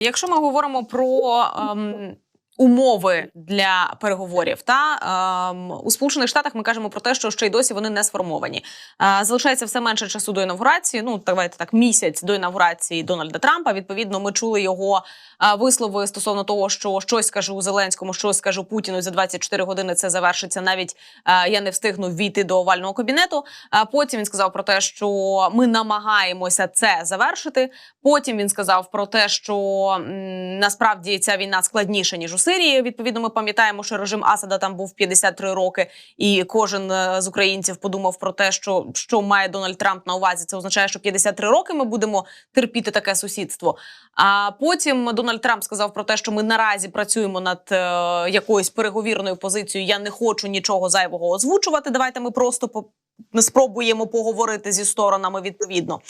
Якщо ми говоримо про ем, умови для переговорів, та ем, у Сполучених Штатах ми кажемо про те, що ще й досі вони не сформовані. Е, залишається все менше часу до інавгурації. Ну давайте так, місяць до інавгурації Дональда Трампа. Відповідно, ми чули його е, вислови стосовно того, що щось скажу Зеленському, щось скажу Путіну. За 24 години це завершиться. Навіть е, я не встигну ввійти до овального кабінету. А потім він сказав про те, що ми намагаємося це завершити. Потім він сказав про те, що м, насправді ця війна складніша ніж у Сирії. Відповідно, ми пам'ятаємо, що режим Асада там був 53 роки, і кожен е, з українців подумав про те, що, що має Дональд Трамп на увазі. Це означає, що 53 роки ми будемо терпіти таке сусідство. А потім Дональд Трамп сказав про те, що ми наразі працюємо над е, якоюсь переговірною позицією. Я не хочу нічого зайвого озвучувати. Давайте ми просто по спробуємо поговорити зі сторонами відповідно.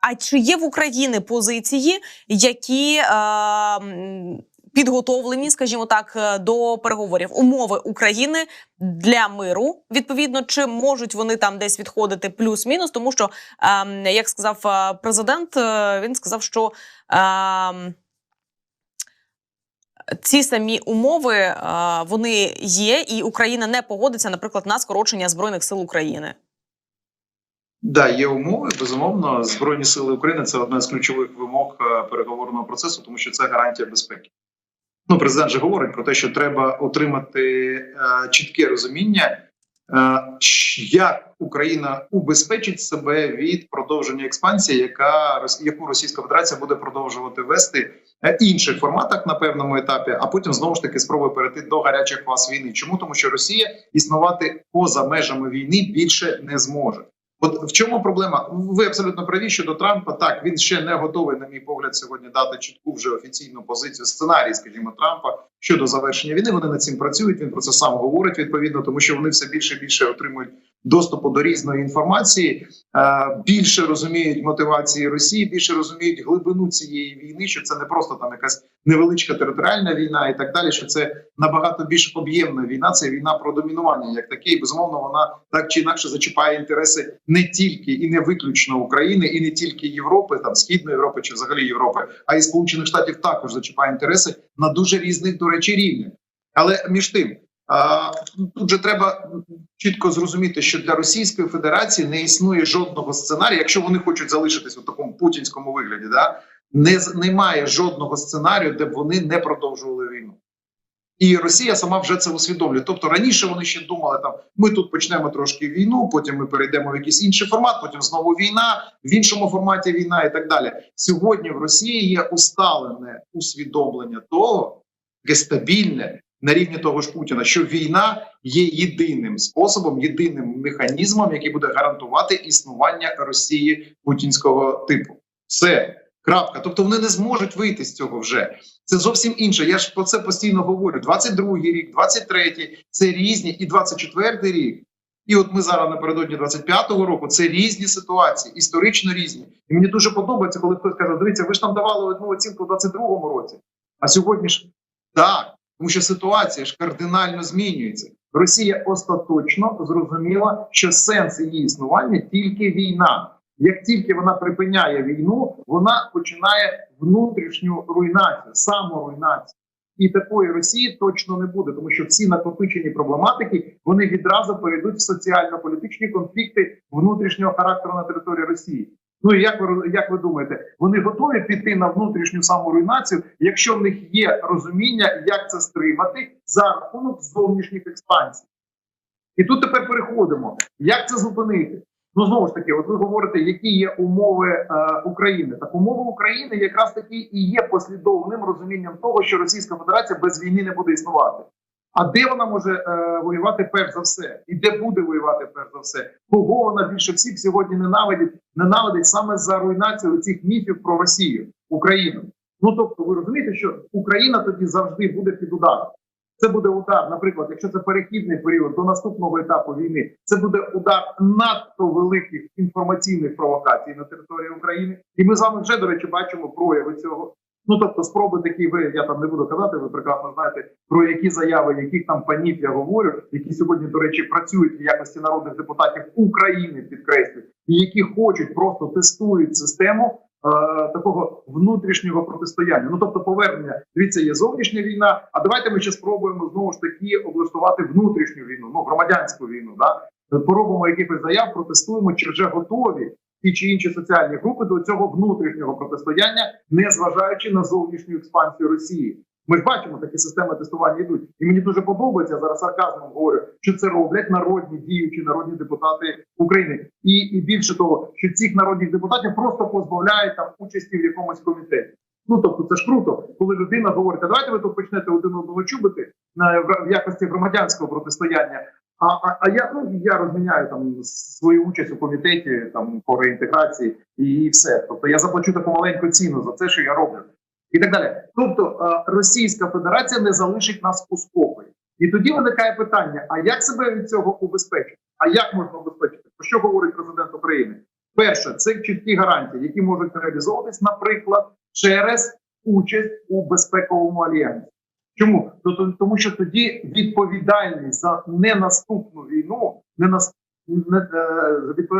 А чи є в Україні позиції, які е, підготовлені, скажімо так, е, до переговорів? Умови України для миру відповідно, чи можуть вони там десь відходити плюс-мінус? Тому що, е, як сказав е, президент, е, він сказав, що е, ці самі умови вони є, і Україна не погодиться, наприклад, на скорочення збройних сил України. Да, є умови. Безумовно, збройні сили України це одна з ключових вимог переговорного процесу, тому що це гарантія безпеки. Ну, президент же говорить про те, що треба отримати е, чітке розуміння, е, як Україна убезпечить себе від продовження експансії, яка яку Російська Федерація буде продовжувати вести в інших форматах на певному етапі, а потім знову ж таки спробує перейти до гарячих фаз війни. Чому тому, що Росія існувати поза межами війни більше не зможе. От в чому проблема? Ви абсолютно праві щодо Трампа. Так він ще не готовий, на мій погляд, сьогодні дати чітку вже офіційну позицію сценарій, скажімо, Трампа щодо завершення війни. Вони над цим працюють. Він про це сам говорить відповідно, тому що вони все більше і більше отримують доступу до різної інформації, е, більше розуміють мотивації Росії, більше розуміють глибину цієї війни, що це не просто там якась невеличка територіальна війна і так далі. Що це набагато більш об'ємна війна. Це війна про домінування, як таке, і безумовно вона так чи інакше зачіпає інтереси не тільки і не виключно України, і не тільки Європи, там східної Європи чи взагалі Європи, а й Сполучених Штатів також зачіпає інтереси на дуже різних, до речі, рівнях. Але між тим. Тут же треба чітко зрозуміти, що для Російської Федерації не існує жодного сценарію, якщо вони хочуть залишитись у такому путінському вигляді, да не немає жодного сценарію, де б вони не продовжували війну. І Росія сама вже це усвідомлює. Тобто раніше вони ще думали, там ми тут почнемо трошки війну, потім ми перейдемо в якийсь інший формат, потім знову війна, в іншому форматі війна і так далі. Сьогодні в Росії є усталене усвідомлення того, таке стабільне на рівні того ж Путіна, що війна є єдиним способом, єдиним механізмом, який буде гарантувати існування Росії путінського типу. Все. Крапка. Тобто вони не зможуть вийти з цього вже. Це зовсім інше. Я ж про це постійно говорю. 22-й рік, 23-й – це різні, і 24-й рік. І от ми зараз напередодні 25-го року. Це різні ситуації, історично різні. І мені дуже подобається, коли хтось каже: дивіться, ви ж там давали одну оцінку в 22-му році. А сьогодні ж так, тому що ситуація ж кардинально змінюється. Росія остаточно зрозуміла, що сенс її існування тільки війна. Як тільки вона припиняє війну, вона починає внутрішню руйнацію, саморуйнацію. І такої Росії точно не буде, тому що всі накопичені проблематики вони відразу перейдуть в соціально-політичні конфлікти внутрішнього характеру на території Росії. Ну і як ви як ви думаєте, вони готові піти на внутрішню саморуйнацію, якщо в них є розуміння, як це стримати за рахунок зовнішніх експансій? І тут тепер переходимо. Як це зупинити? Ну знову ж таки, от ви говорите, які є умови е, України. Так умови України якраз таки і є послідовним розумінням того, що Російська Федерація без війни не буде існувати. А де вона може е, воювати перш за все, і де буде воювати перш за все? Кого вона більше всіх сьогодні ненавидить? Ненавидить саме за руйнацію цих міфів про Росію, Україну. Ну тобто, ви розумієте, що Україна тоді завжди буде під ударом. Це буде удар, наприклад, якщо це перехідний період до наступного етапу війни, це буде удар надто великих інформаційних провокацій на території України, і ми з вами вже до речі бачимо прояви цього. Ну тобто, спроби такі, ви я там не буду казати. Ви прекрасно знаєте про які заяви, яких там панів я говорю, які сьогодні, до речі, працюють в якості народних депутатів України, підкреслюю, і які хочуть просто тестують систему такого внутрішнього протистояння. Ну тобто, повернення дивіться, є зовнішня війна. А давайте ми ще спробуємо знову ж таки облаштувати внутрішню війну, ну громадянську війну. Да? Поробимо якихось заяв, протестуємо, чи вже готові ті чи інші соціальні групи до цього внутрішнього протистояння, не зважаючи на зовнішню експансію Росії. Ми ж бачимо, такі системи тестування йдуть, і мені дуже подобається зараз сарказмом говорю, що це роблять народні діючі народні депутати України, і, і більше того, що цих народних депутатів просто позбавляють там участі в якомусь комітеті. Ну тобто, це ж круто, коли людина говорить, а давайте ви тут почнете один одного чубити на в якості громадянського протистояння. А, а, а я ну я розміняю там свою участь у комітеті там по реінтеграції і, і все. Тобто я заплачу таку маленьку ціну за це, що я роблю, і так далі. Тобто е, Російська Федерація не залишить нас у спокої. І тоді виникає питання: а як себе від цього убезпечити? А як можна убезпечити? Про що говорить президент України? Перше, це чіткі гарантії, які можуть реалізовуватись, наприклад, через участь у безпековому альянсі. Чому? Тому що тоді відповідальність за ненаступну війну, не на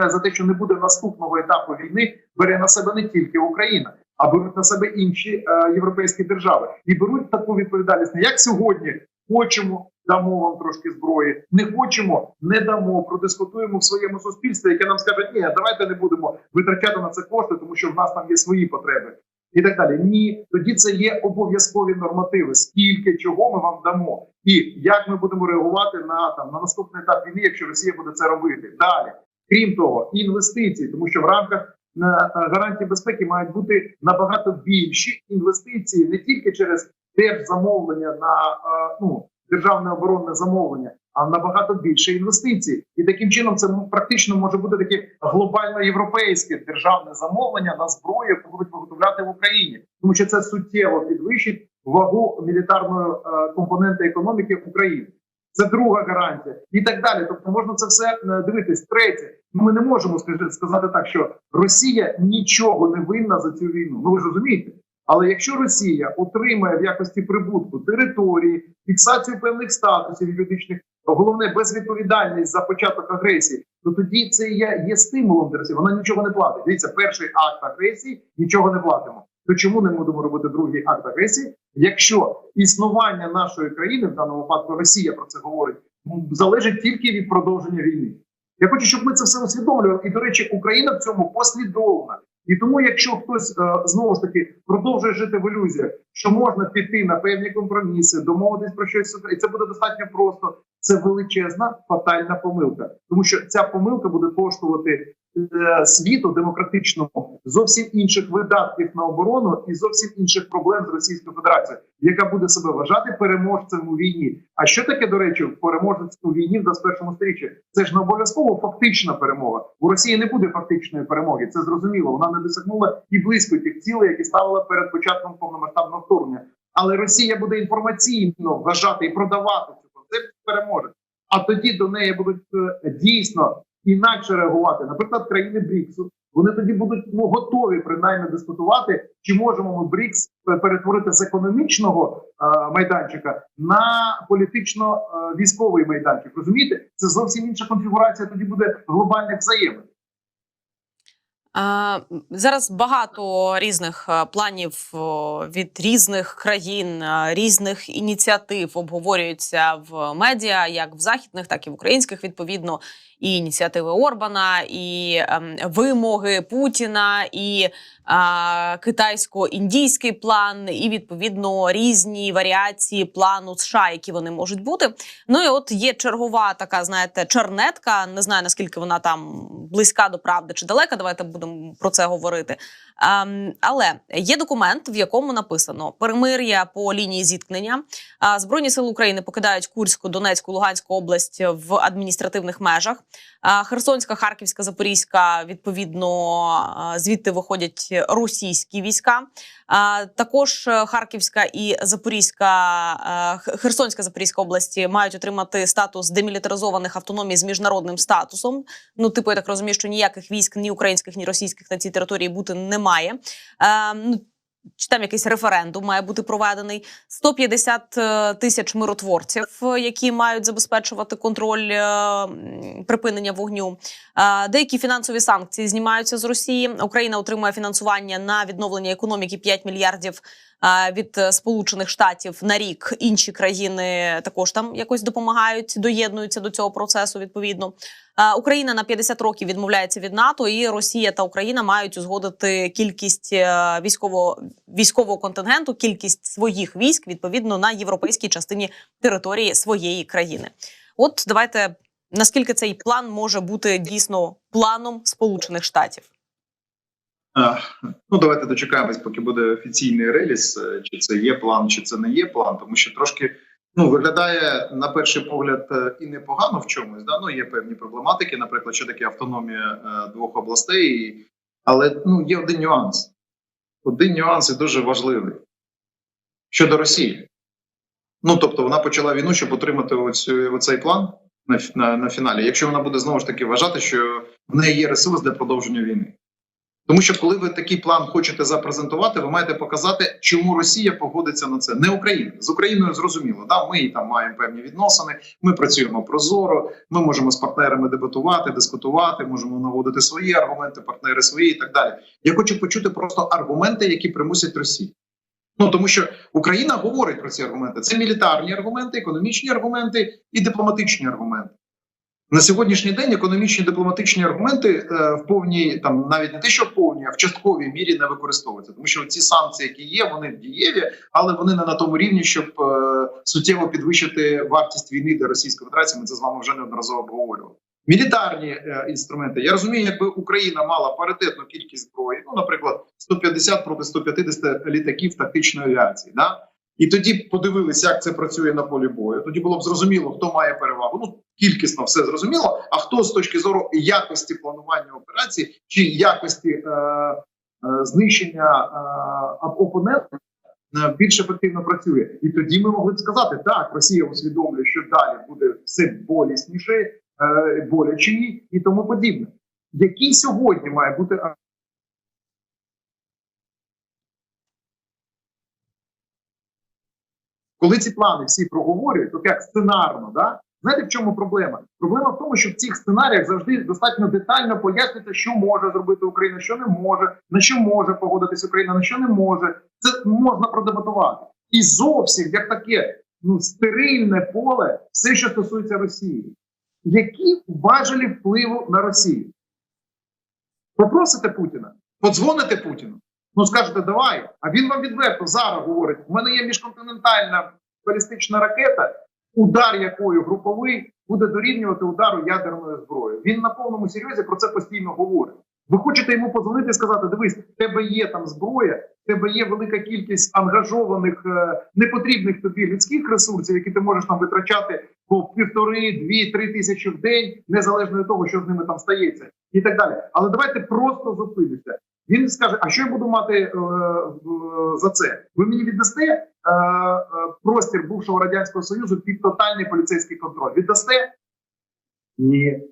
е, за те, що не буде наступного етапу війни, бере на себе не тільки Україна, а беруть на себе інші е, європейські держави і беруть таку відповідальність, як сьогодні хочемо. Дамо вам трошки зброї, не хочемо, не дамо. Продискутуємо в своєму суспільстві, яке нам скаже, ні, давайте не будемо витрачати на це кошти, тому що в нас там є свої потреби і так далі. Ні, тоді це є обов'язкові нормативи. Скільки чого ми вам дамо, і як ми будемо реагувати на там на наступний етап війни, якщо Росія буде це робити далі. Крім того, інвестиції, тому що в рамках гарантії безпеки мають бути набагато більші інвестиції не тільки через держзамовлення на е, ну державне оборонне замовлення, а набагато більше інвестицій, і таким чином це практично може бути таке глобально європейське державне замовлення на зброю, яку будуть виготовляти в Україні, тому що це суттєво підвищить вагу мілітарної е, компоненти економіки України. Це друга гарантія, і так далі. Тобто можна це все е, дивитись. Третє, ми не можемо сказати так, що Росія нічого не винна за цю війну. Ну ви ж розумієте. Але якщо Росія отримає в якості прибутку території, фіксацію певних статусів юридичних, головне безвідповідальність за початок агресії, то тоді це є, є стимулом для Росії. Вона нічого не платить. Дивіться, перший акт агресії нічого не платимо. То чому не будемо робити другий акт агресії? Якщо існування нашої країни, в даному випадку Росія про це говорить, залежить тільки від продовження війни. Я хочу, щоб ми це все усвідомлювали. І до речі, Україна в цьому послідовна. І тому, якщо хтось е, знову ж таки продовжує жити в ілюзіях, що можна піти на певні компроміси, домовитись про щось, і це буде достатньо просто. Це величезна фатальна помилка, тому що ця помилка буде коштувати світу демократичному зовсім інших видатків на оборону і зовсім інших проблем з Російською Федерацією, яка буде себе вважати переможцем у війні. А що таке до речі, переможець у війні в 21 сторіччі? Це ж не обов'язково фактична перемога. У Росії не буде фактичної перемоги. Це зрозуміло. Вона не досягнула і близько тих цілей, які ставила перед початком повномасштабного вторгнення. Але Росія буде інформаційно вважати і продавати цю концепцію переможе. А тоді до неї будуть е, дійсно інакше реагувати. Наприклад, країни Бріксу. Вони тоді будуть ну готові принаймні дискутувати, чи можемо ми Брікс перетворити з економічного е, майданчика на політично-військовий е, майданчик. Розумієте, це зовсім інша конфігурація. Тоді буде глобальних взаємин. Зараз багато різних е, планів від різних країн, е, різних ініціатив обговорюються в медіа, як в західних, так і в українських. Відповідно, і ініціативи Орбана, і ем, вимоги Путіна, і китайсько-індійський план, і відповідно різні варіації плану США, які вони можуть бути. Ну і от є чергова така, знаєте, чернетка. Не знаю наскільки вона там близька до правди чи далека. Давайте будемо про це говорити. Ем, але є документ, в якому написано перемир'я по лінії зіткнення. Е, Збройні сили України покидають Курську, Донецьку, Луганську область в адміністративних межах. Е, Херсонська, Харківська, Запорізька відповідно е, звідти виходять російські війська. Також Харківська і Запорізька, Херсонська Запорізька області мають отримати статус демілітаризованих автономій з міжнародним статусом. Ну, типу, я так розумію, що ніяких військ ні українських, ні російських на цій території бути немає. Е, чи там якийсь референдум має бути проведений, 150 е, тисяч миротворців, е, які мають забезпечувати контроль е, припинення вогню. Деякі фінансові санкції знімаються з Росії. Україна отримує фінансування на відновлення економіки 5 мільярдів від е, Сполучених Штатів на рік. Інші країни також там якось допомагають, доєднуються до цього процесу. Відповідно, Україна на 50 років відмовляється від НАТО, і Росія та Україна мають узгодити кількість е, військового військового контингенту, кількість своїх військ відповідно на європейській частині території своєї країни. От давайте наскільки цей план може бути дійсно планом Сполучених Штатів. Ну, давайте дочекаємось, поки буде офіційний реліз, е, чи це є план, чи це не є план, тому що трошки ну виглядає на перший погляд е, і непогано в чомусь. Да? Ну є певні проблематики, наприклад, що таке автономія е, двох областей, але ну є один нюанс. Один нюанс і дуже важливий щодо Росії. Ну тобто, вона почала війну, щоб отримати оцю, оцей план на, на, на фіналі. Якщо вона буде знову ж таки вважати, що в неї є ресурс для продовження війни. Тому що коли ви такий план хочете запрезентувати, ви маєте показати, чому Росія погодиться на це, не Україна з Україною. Зрозуміло, да ми там маємо певні відносини. Ми працюємо прозоро. Ми можемо з партнерами дебатувати, дискутувати, можемо наводити свої аргументи, партнери свої і так далі. Я хочу почути просто аргументи, які примусять Росію. Ну тому що Україна говорить про ці аргументи. Це мілітарні аргументи, економічні аргументи і дипломатичні аргументи. На сьогоднішній день економічні дипломатичні аргументи е, в повній там навіть не те, що в повній, а в частковій мірі не використовуються, тому що ці санкції, які є, вони дієві, але вони не на тому рівні, щоб е, суттєво підвищити вартість війни для Російської Федерації. Ми це з вами вже неодноразово обговорювали. Мілітарні е, інструменти. Я розумію, якби Україна мала паритетну кількість зброї, ну, наприклад, 150 проти 150 літаків тактичної авіації. Да? І тоді подивилися, як це працює на полі бою. Тоді було б зрозуміло, хто має перевагу. Ну кількісно все зрозуміло. А хто з точки зору якості планування операції чи якості е, е, знищення е, опонента е, більш ефективно працює, і тоді ми могли б сказати, так Росія усвідомлює, що далі буде все болісніше, е, боляче і тому подібне. Який сьогодні має бути коли ці плани всі проговорюють, то як сценарно, да? знаєте в чому проблема? Проблема в тому, що в цих сценаріях завжди достатньо детально пояснюється, що може зробити Україна, що не може, на що може погодитись Україна, на що не може. Це можна продебатувати. І зовсім як таке ну стерильне поле, все, що стосується Росії, які важелі впливу на Росію. Попросите Путіна, подзвоните Путіну. Ну скажете, давай. А він вам відверто зараз говорить: у мене є міжконтинентальна балістична ракета, удар якою груповий буде дорівнювати удару ядерною зброєю. Він на повному серйозі про це постійно говорить. Ви хочете йому подзвонити і сказати: дивись, в тебе є там зброя, в тебе є велика кількість ангажованих, е, непотрібних тобі людських ресурсів, які ти можеш там витрачати по півтори, дві, три тисячі в день, незалежно від того, що з ними там стається, і так далі. Але давайте просто зупинитися. Він скаже: А що я буду мати е, за це? Ви мені віддасте е, е, простір бувшого радянського союзу під тотальний поліцейський контроль? Віддасте? Ні.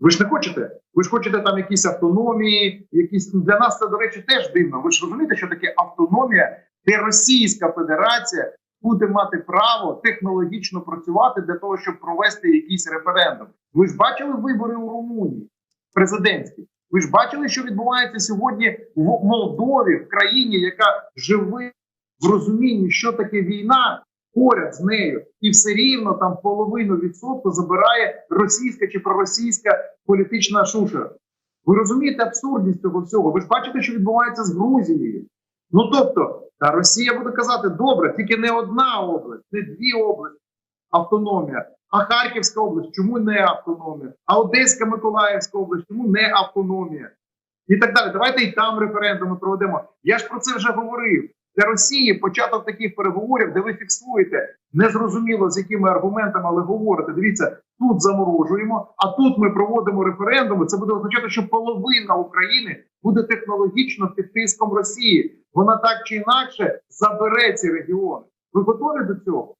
Ви ж не хочете? Ви ж хочете там якісь автономії, якісь ну, для нас це, до речі, теж дивно. Ви ж розумієте, що таке автономія, де Російська Федерація буде мати право технологічно працювати для того, щоб провести якийсь референдум. Ви ж бачили вибори у Румунії президентські? Ви ж бачили, що відбувається сьогодні в Молдові, в країні, яка живе в розумінні, що таке війна поряд з нею, і все рівно там половину відсотку забирає російська чи проросійська політична шушера. Ви розумієте абсурдність цього всього? Ви ж бачите, що відбувається з Грузією. Ну тобто, та Росія буде казати: добре, тільки не одна область, не дві області, автономія. А Харківська область, чому не автономія? А Одеська Миколаївська область, чому не автономія? І так далі. Давайте і там референдуми проведемо. Я ж про це вже говорив. Для Росії початок таких переговорів, де ви фіксуєте незрозуміло з якими аргументами, але говорите: дивіться, тут заморожуємо, а тут ми проводимо референдуми. Це буде означати, що половина України буде технологічно під тиском Росії. Вона так чи інакше забере ці регіони. Ви готові до цього?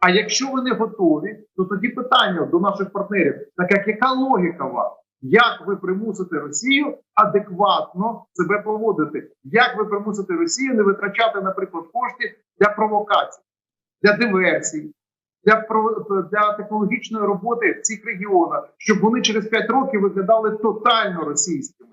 А якщо ви не готові, то тоді питання до наших партнерів: так як яка логіка у вас? Як ви примусите Росію адекватно себе поводити? Як ви примусите Росію не витрачати, наприклад, кошти для провокацій, для диверсій, для для технологічної роботи в цих регіонах, щоб вони через 5 років виглядали тотально російськими?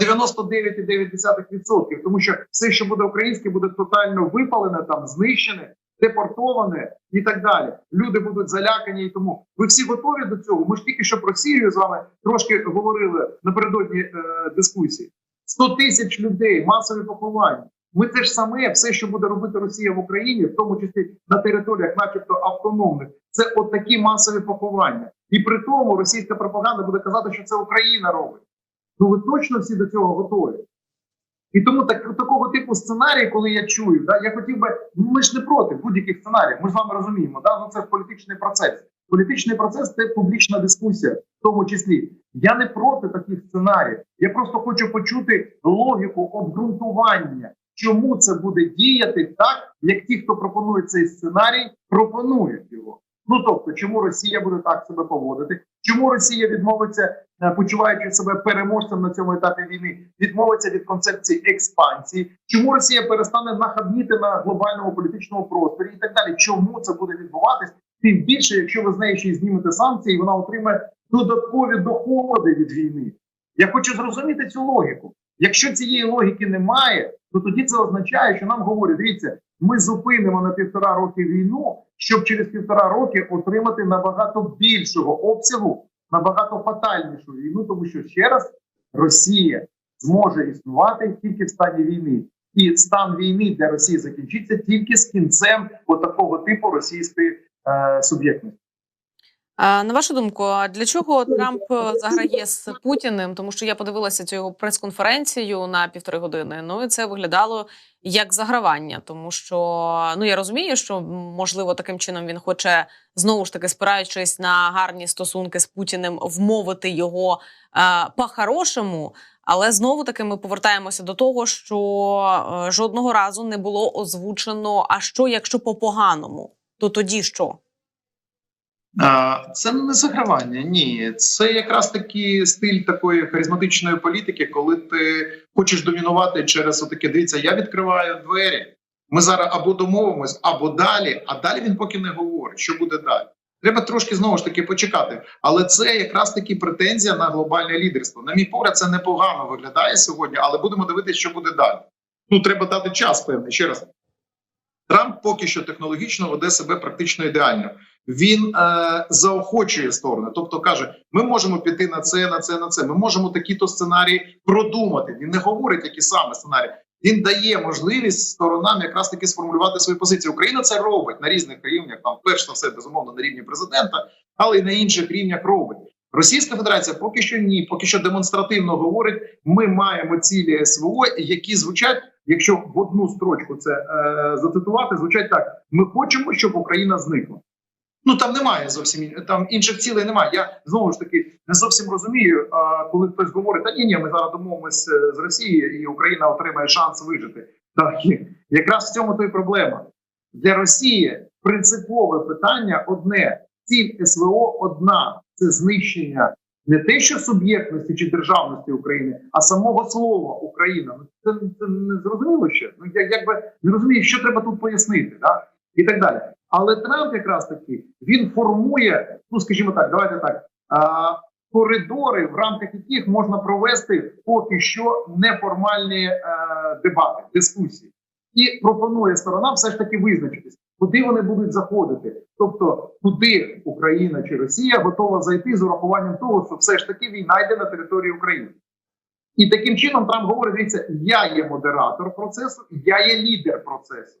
99,9%, тому що все, що буде українське, буде тотально випалене, там знищене, депортоване і так далі. Люди будуть залякані. І тому ви всі готові до цього. Ми ж тільки що про Сірію з вами трошки говорили напередодні е, дискусії. 100 тисяч людей, масові поховання. Ми те ж саме, все, що буде робити Росія в Україні, в тому числі на територіях, начебто автономних, це от такі масові поховання. І при тому російська пропаганда буде казати, що це Україна робить. Ну ви точно всі до цього готові. І тому так, такого типу сценарії, коли я чую, да, я хотів би, ну, ми ж не проти будь-яких сценаріїв. Ми ж з вами розуміємо, да, ну це політичний процес. Політичний процес це публічна дискусія, в тому числі. Я не проти таких сценаріїв. Я просто хочу почути логіку обґрунтування, чому це буде діяти так, як ті, хто пропонує цей сценарій, пропонують його. Ну тобто, чому Росія буде так себе поводити? Чому Росія відмовиться, е, почуваючи себе переможцем на цьому етапі війни, відмовиться від концепції експансії? Чому Росія перестане нахабніти на глобальному політичному просторі і так далі? Чому це буде відбуватись? Тим більше, якщо ви з нею ще й знімете санкції, вона отримає додаткові доходи від війни. Я хочу зрозуміти цю логіку. Якщо цієї логіки немає, то тоді це означає, що нам говорять: дивіться, ми зупинимо на півтора роки війну, щоб через півтора роки отримати набагато більшого обсягу, набагато фатальнішу війну, тому що ще раз Росія зможе існувати тільки в стані війни, і стан війни для Росії закінчиться тільки з кінцем отакого типу російської е, суб'єктності. На вашу думку, для чого Трамп е, заграє з Путіним? Тому що я подивилася цю прес-конференцію на півтори години. Ну і це виглядало як загравання, тому що ну я розумію, що можливо таким чином він хоче знову ж таки спираючись на гарні стосунки з Путіним, вмовити його е, по-хорошому. Але знову таки ми повертаємося до того, що е, жодного разу не було озвучено. А що, якщо по-поганому, то тоді що? Це не загравання, ні. Це якраз такий стиль такої харизматичної політики, коли ти хочеш домінувати через отаке. Дивіться, я відкриваю двері. Ми зараз або домовимось, або далі. А далі він поки не говорить, що буде далі. Треба трошки знову ж таки почекати. Але це якраз таки претензія на глобальне лідерство. На мій погляд, це непогано виглядає сьогодні, але будемо дивитися, що буде далі. Ну треба дати час певний. Ще раз. Трамп поки що технологічно веде себе практично ідеально. Він е, заохочує сторони, тобто каже: ми можемо піти на це, на це, на це. Ми можемо такі-то сценарії продумати. Він не говорить, які саме сценарії. Він дає можливість сторонам якраз таки сформулювати свої позиції. Україна це робить на різних рівнях. Там перш за все безумовно на рівні президента, але й на інших рівнях робить. Російська Федерація поки що ні, поки що демонстративно говорить: ми маємо цілі СВО, які звучать, якщо в одну строчку це е, зацитувати, звучать так: ми хочемо, щоб Україна зникла. Ну там немає зовсім там інших цілей немає. Я знову ж таки не зовсім розумію, коли хтось говорить, та ні, ні, ми зараз домовимося е, з Росією, і Україна отримає шанс вижити. Так якраз в цьому то й проблема для Росії. Принципове питання одне: ціль СВО одна це знищення не те, що суб'єктності чи державності України, а самого слова Україна. Ну це, це не зрозуміло ще. Ну я якби не розумію, що треба тут пояснити, да? і так далі. Але Трамп якраз таки він формує, ну скажімо так, давайте так. А, коридори, в рамках яких можна провести поки що неформальні е, дебати, дискусії, і пропонує сторонам все ж таки визначитись, куди вони будуть заходити, тобто куди Україна чи Росія готова зайти з урахуванням того, що все ж таки війна йде на території України. І таким чином Трамп говорить: дивіться, я є модератор процесу, я є лідер процесу.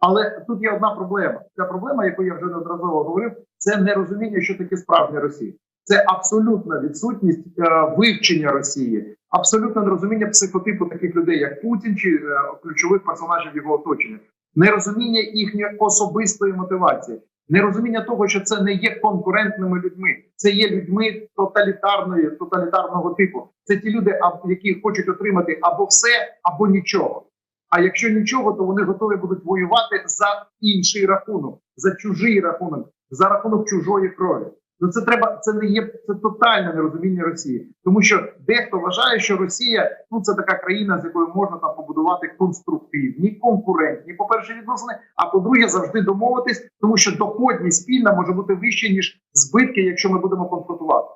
Але тут є одна проблема. Ця проблема, яку я вже неодноразово говорив, це нерозуміння, що таке справжня Росія. Це абсолютна відсутність е, вивчення Росії, абсолютне нерозуміння психотипу таких людей, як Путін чи е, ключових персонажів його оточення, нерозуміння їхньої особистої мотивації, нерозуміння того, що це не є конкурентними людьми, це є людьми тоталітарної, тоталітарного типу. Це ті люди, які хочуть отримати або все, або нічого. А якщо нічого, то вони готові будуть воювати за інший рахунок, за чужий рахунок, за рахунок чужої крові. Ну це треба, це не є це тотальне нерозуміння Росії, тому що дехто вважає, що Росія ну це така країна, з якою можна там побудувати конструктивні, конкурентні, по перше, відносини. А по-друге, завжди домовитись, тому що доходність спільна може бути вища ніж збитки, якщо ми будемо конфронтувати.